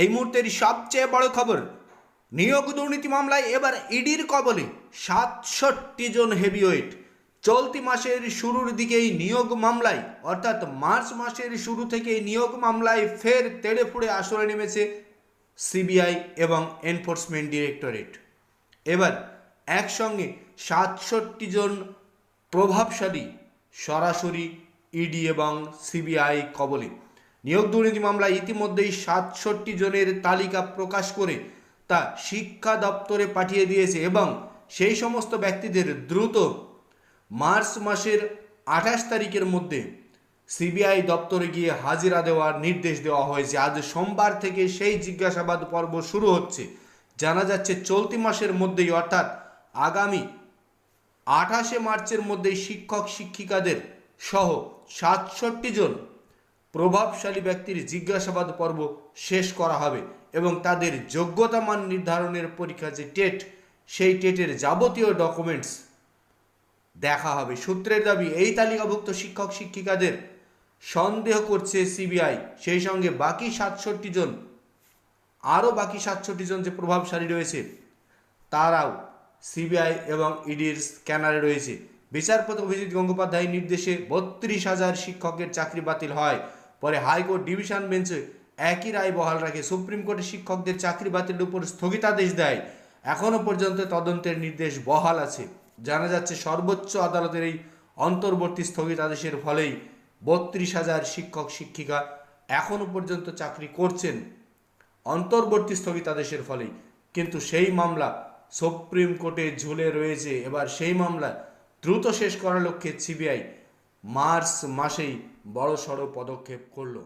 এই মুহূর্তের সবচেয়ে বড় খবর, নিয়োগ দুর্নীতি মামলায় এবার ইডির কবলে সাতষট্টি জন হেভিওয়েট চলতি মাসের শুরুর দিকেই নিয়োগ মামলায়, অর্থাৎ মার্চ মাসের শুরু থেকেই নিয়োগ মামলায় ফের তেড়ে ফুড়ে আসরে নেমেছে সিবিআই এবং এনফোর্সমেন্ট ডিরেক্টরেট। এবার একসঙ্গে সাতষট্টি জন প্রভাবশালী সরাসরি ইডি এবং সিবিআই কবলে। নিয়োগ দুর্নীতি মামলায় ইতিমধ্যেই সাতষট্টি জনের তালিকা প্রকাশ করে তা শিক্ষা দপ্তরে পাঠিয়ে দিয়েছে এবং সেই সমস্ত ব্যক্তিদের দ্রুত মার্চ মাসের আঠাশ তারিখের মধ্যে সিবিআই দপ্তরে গিয়ে হাজিরা দেওয়ার নির্দেশ দেওয়া হয়েছে। আজ সোমবার থেকে সেই জিজ্ঞাসাবাদ পর্ব শুরু হচ্ছে। জানা যাচ্ছে, চলতি মাসের মধ্যেই অর্থাৎ আগামী আঠাশে মার্চের মধ্যেই শিক্ষক শিক্ষিকাদের সহ সাতষট্টি জন প্রভাবশালী ব্যক্তির জিজ্ঞাসাবাদ পর্ব শেষ করা হবে এবং তাদের যোগ্যতা মান নির্ধারণের পরীক্ষা যে টেট, সেই টেটের যাবতীয় ডকুমেন্টস দেখা হবে। সূত্রের দাবি, এই তালিকাভুক্ত শিক্ষক শিক্ষিকাদের সন্দেহ করছে সিবিআই। সেই সঙ্গে বাকি সাতষট্টি জন, আরও বাকি সাতষট্টি জন যে প্রভাবশালী রয়েছে, তারাও সিবিআই এবং ইডির স্ক্যানারে রয়েছে। বিচারপতি অভিজিৎ গঙ্গোপাধ্যায়ের নির্দেশে বত্রিশ হাজার শিক্ষকের চাকরি বাতিল হয়। পরে হাইকোর্ট ডিভিশন বেঞ্চে একই রায় বহাল রাখে। সুপ্রিম কোর্টে শিক্ষকদের চাকরি বাতিলের উপর স্থগিতাদেশ দেয়। এখনও পর্যন্ত তদন্তের নির্দেশ বহাল আছে। জানা যাচ্ছে, সর্বোচ্চ আদালতের এই অন্তর্বর্তী স্থগিতাদেশের ফলেই বত্রিশ হাজার শিক্ষক, শিক্ষিকা এখনও পর্যন্ত চাকরি করছেন। অন্তর্বর্তী স্থগিতাদেশের ফলেই। কিন্তু সেই মামলা সুপ্রিম কোর্টে ঝুলে রয়েছে। এবার সেই মামলা দ্রুত শেষ করার লক্ষ্যে সিবিআই মার্চ মাসেই বড়সড় পদক্ষেপ করল।